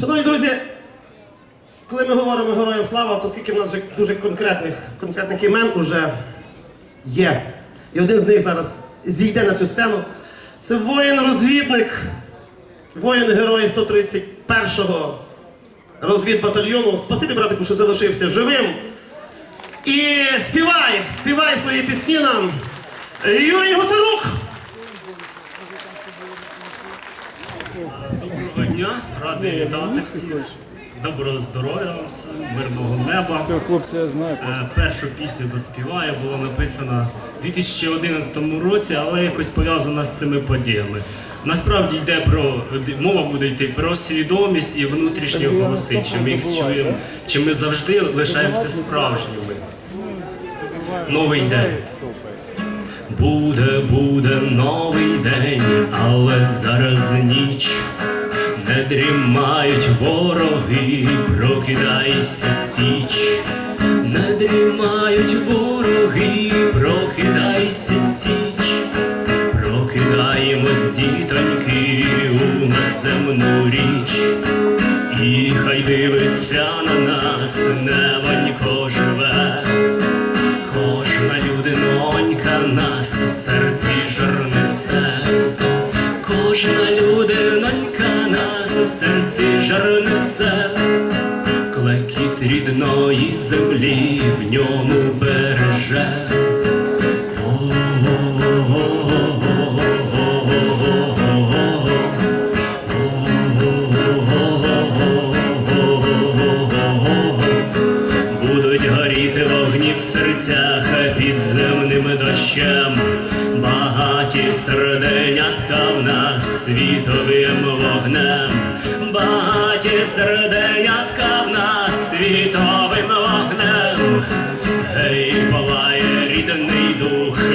Шановні друзі, коли ми говоримо героям слава, то скільки в нас вже дуже конкретних, конкретних імен уже є. І один з них зараз зійде на цю сцену. Це воїн-розвідник, воїн-герой 131-го розвідбатальйону. Спасибі, братику, що залишився живим. І співай, співай свої пісні нам. Юрій Гусарук! Доброго дня, радий вітати всіх. Доброго здоров'я вам всім, мирного неба. Цього хлопця я знаю. Е, Першу пісню заспіваю, була написана у 2011 році, але якось пов'язана з цими подіями. Насправді йде про мова буде йти про свідомість і внутрішні голоси. Чи ми їх чуємо, чи ми завжди лишаємося справжніми. Новий день. Буде, буде новий день, але зараз ніч. Не дрімають вороги, прокидайся січ. Не дрімають вороги, прокидайся січ. Прокидаємось, дітоньки, у наземну річ. І хай дивиться на нас, небонько живе. Кожна людинонька нас в серці жар несе. В серці жар несе. Клекіт рідної землі в ньому береже.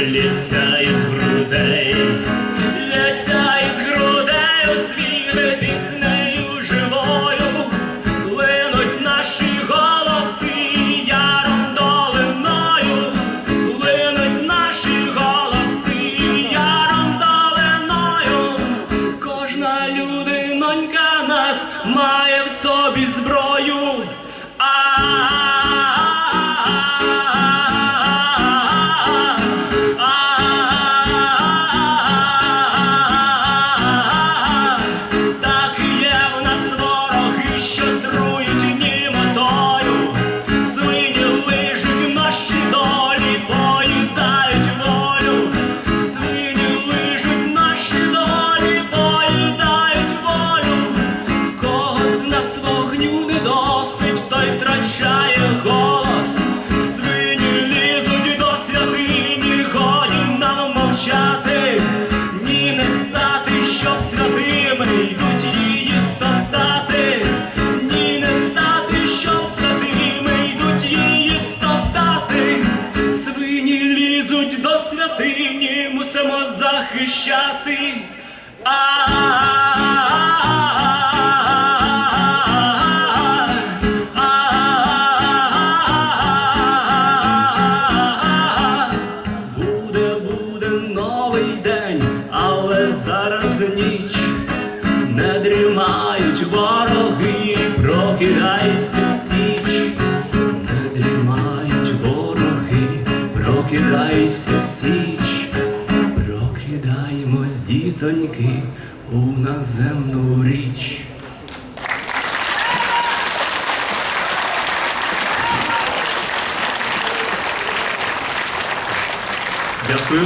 Дух, из грудей, захищати. Буде, буде новий день, але зараз ніч. Не дрімають вороги, прокидайся січ. Не дрімають вороги, прокидайся січ. Прокидаємось, дітоньки, у наземну річ. Дякую.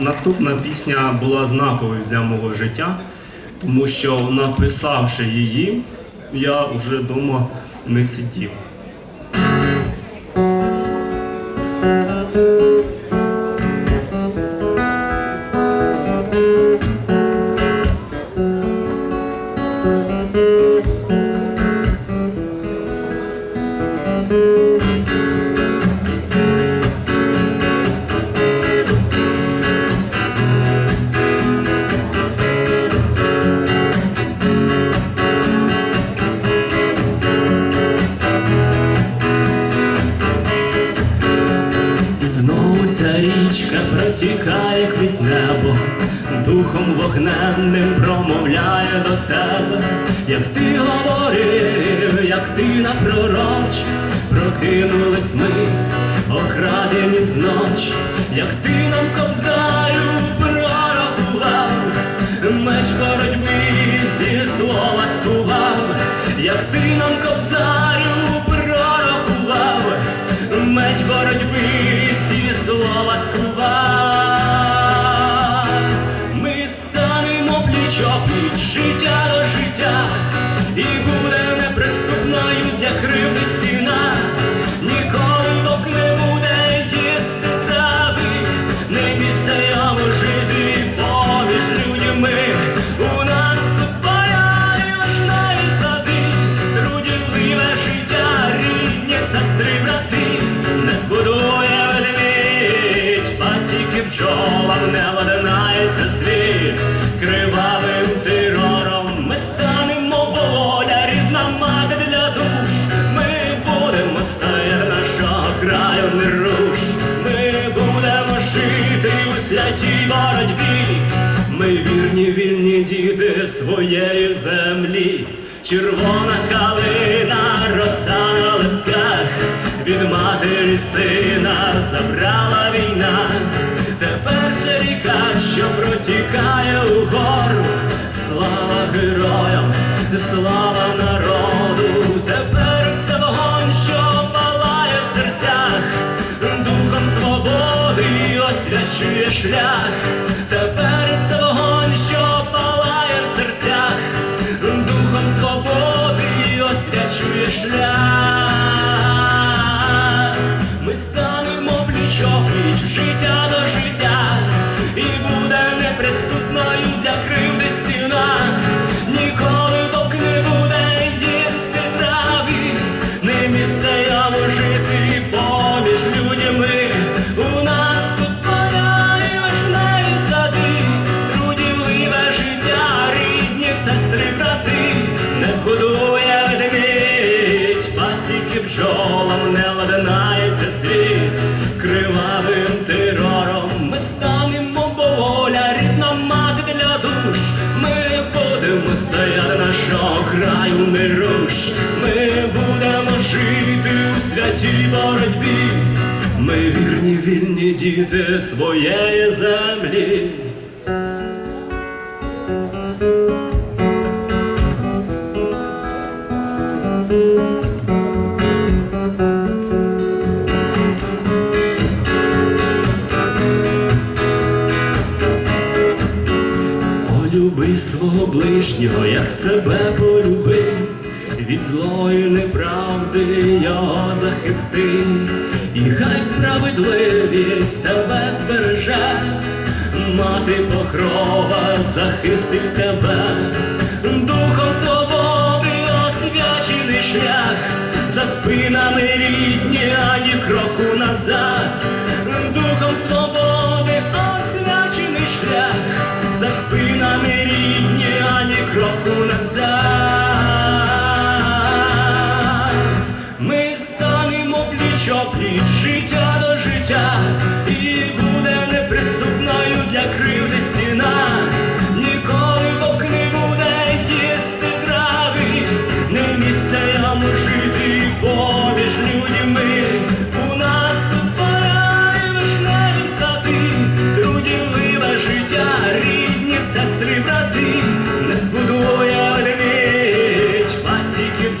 Наступна пісня була знаковою для мого життя, тому що написавши її, я вже вдома не сидів. Небо, духом вогненним промовляє до тебе, як ти говорив, як ти напророч, прокинулись ми, окрадені зночі, як ти нам кобзарю неприступною для кривди своєї землі. Червона калина роса на листках, від матері сина забрала війна. Тепер це ріка, що протікає угору. Слава героям, слава народу. Тепер це вогонь, що палає в серцях, духом свободи освячує шлях. Бджолам не ладинається світ, кривавим терором ми станемо, бо воля, рідна мати для душ. Ми будемо стояти нашого краю не руш. Ми будемо жити у святій боротьбі. Ми вірні, вільні діти своєї землі. Свого ближнього, як себе полюби, від злої неправди його захисти, і хай справедливість тебе збереже, мати покрова захистить тебе, духом свободи освячений шлях, за спинами рідні, ані кроку назад, духом свободи освячений шлях, за спинами рідні, кроку назад. Ми станемо пліч опліч життя до життя, і буде неприступною для кривди стіна. Ніколи вовк не буде їсти трави, не місце йому жити поміж людьми. У нас тут вишневі сади, трудівливе життя, рідні сестри, брати,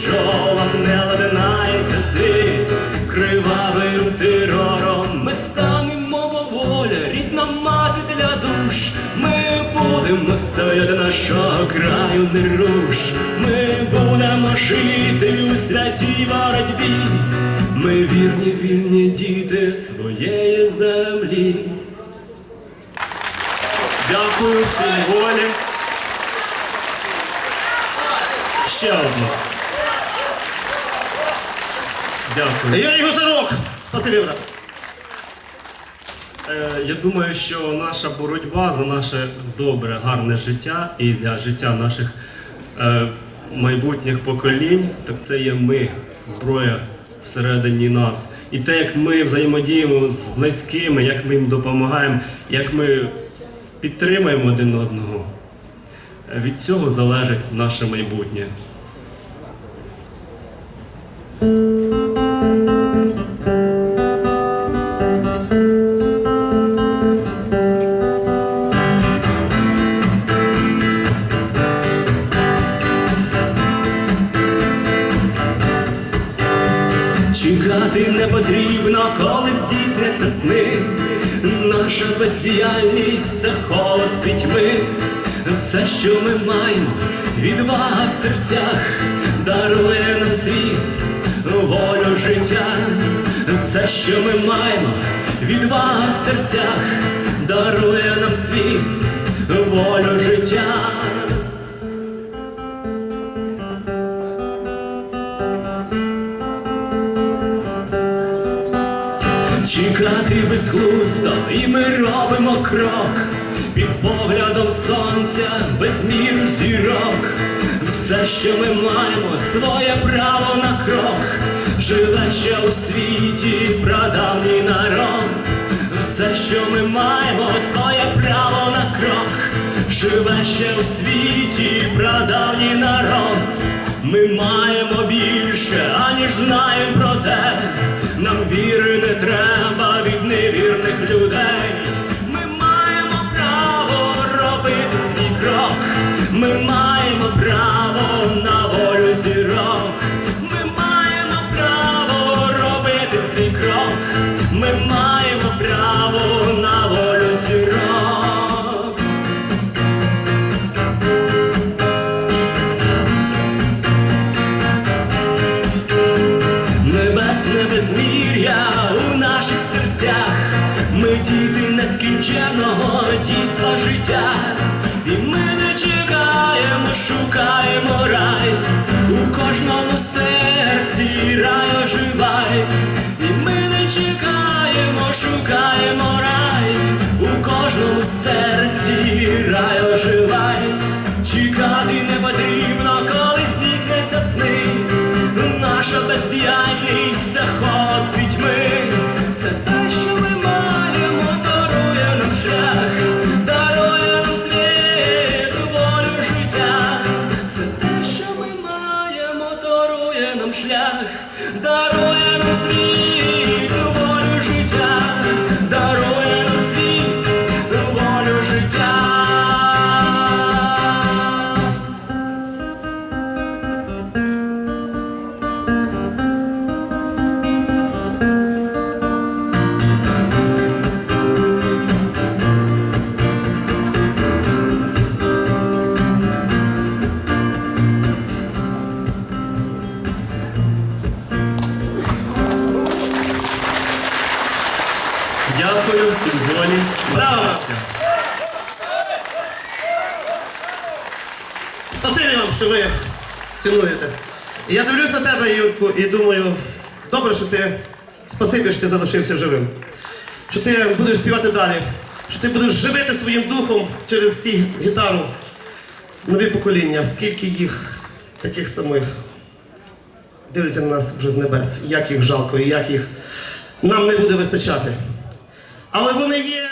пасіки не ладинається світ, кривавим терором ми станемо, воля, рідна мати для душ. Ми будемо стояти нашого краю не руш. Ми будемо жити у святій боротьбі. Ми вірні, вільні діти своєї землі. Дякую всім волі. Ще одну. Дякую. Юрій Гусарок! Спасибі, брат. Е, Я думаю, що наша боротьба за наше добре, гарне життя і для життя наших е, майбутніх поколінь, так це є ми, зброя всередині нас. І те, як ми взаємодіємо з близькими, як ми їм допомагаємо, як ми підтримаємо один одного. Від цього залежить наше майбутнє. Чекати не потрібно, коли здійсняться сни. Наша бездіяльність це холод пітьми. Все, що ми маємо, відвага в серцях, дарує нам світ, волю життя. Все, що ми маємо, відвага в серцях, дарує нам світ, волю життя. Безглуздо, і ми робимо крок під поглядом сонця, без міру зірок. Все, що ми маємо, своє право на крок, живе ще у світі прадавній народ. Все, що ми маємо, своє право на крок, живе ще у світі прадавній народ. Ми маємо більше, аніж знаємо про те. Нам віри не треба від невірних людей. Ми маємо право робити свій крок. Ми маємо шукаємо рай, у кожному серці рай оживай, і ми не чекаємо, шукаємо рай, у кожному серці рай оживай, чекати не потрібно, коли здійсняться сни. Наша бездіяльність це ход пітьми, Спасибі вам, що ви цінуєте. Я дивлюсь на тебе, Юрку, і думаю, добре, що ти спасибі, що ти залишився живим. Що ти будеш співати далі, що ти будеш живити своїм духом через ці гітару. Нові покоління, скільки їх таких самих дивляться на нас вже з небес, як їх жалко, і як їх нам не буде вистачати. Але вони є.